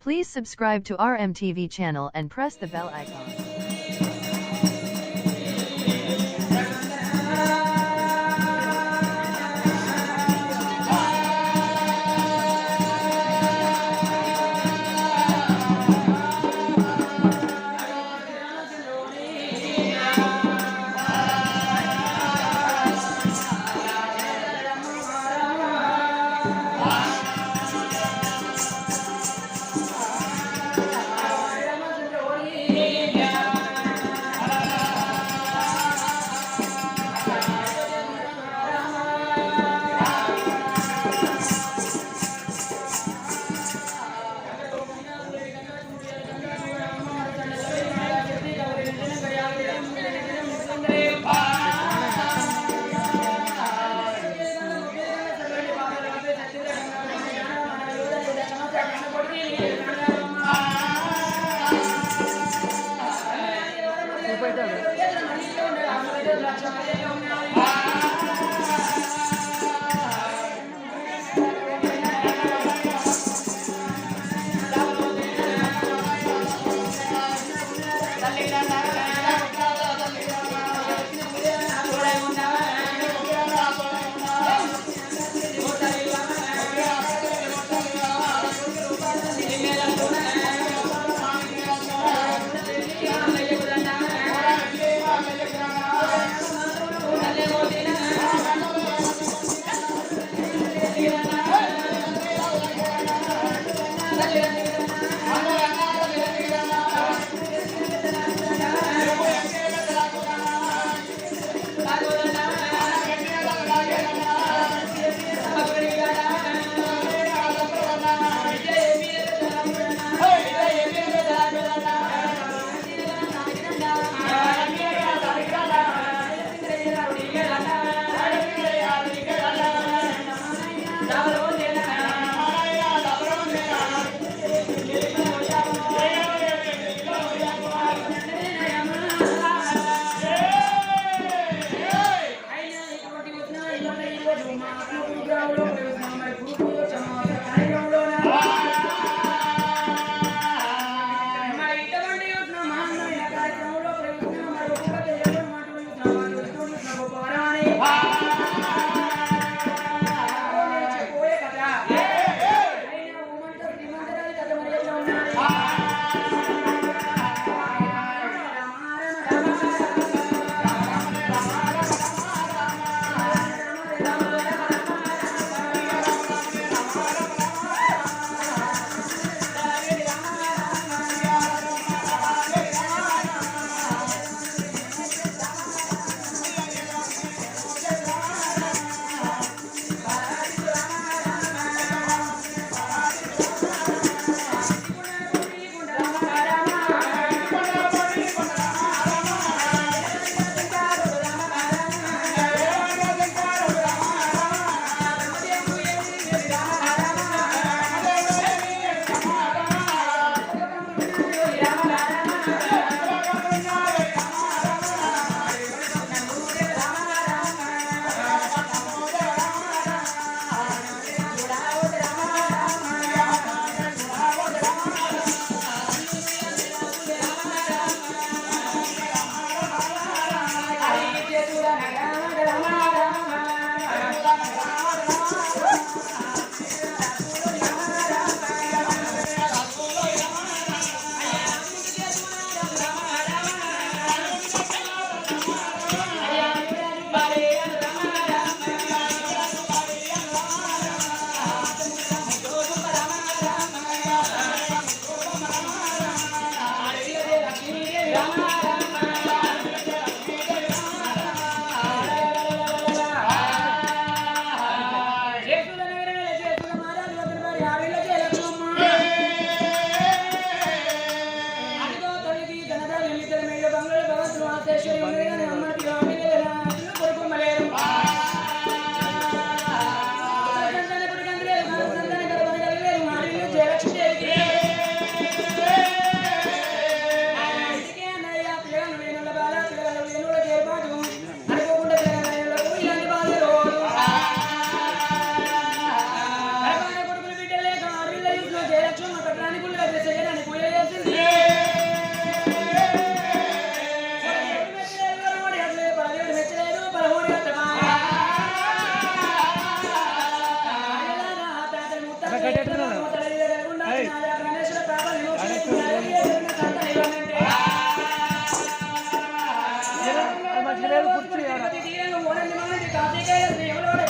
Please subscribe to our MTV channel and press the bell icon. ¡Gracias! Yeah. ¡Vamos! ¡Vamos! ¡Vamos!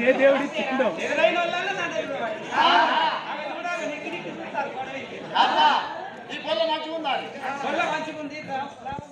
ఏ దేవుడు ఇచ్చిందో ఈ పొల్ల మంచిగా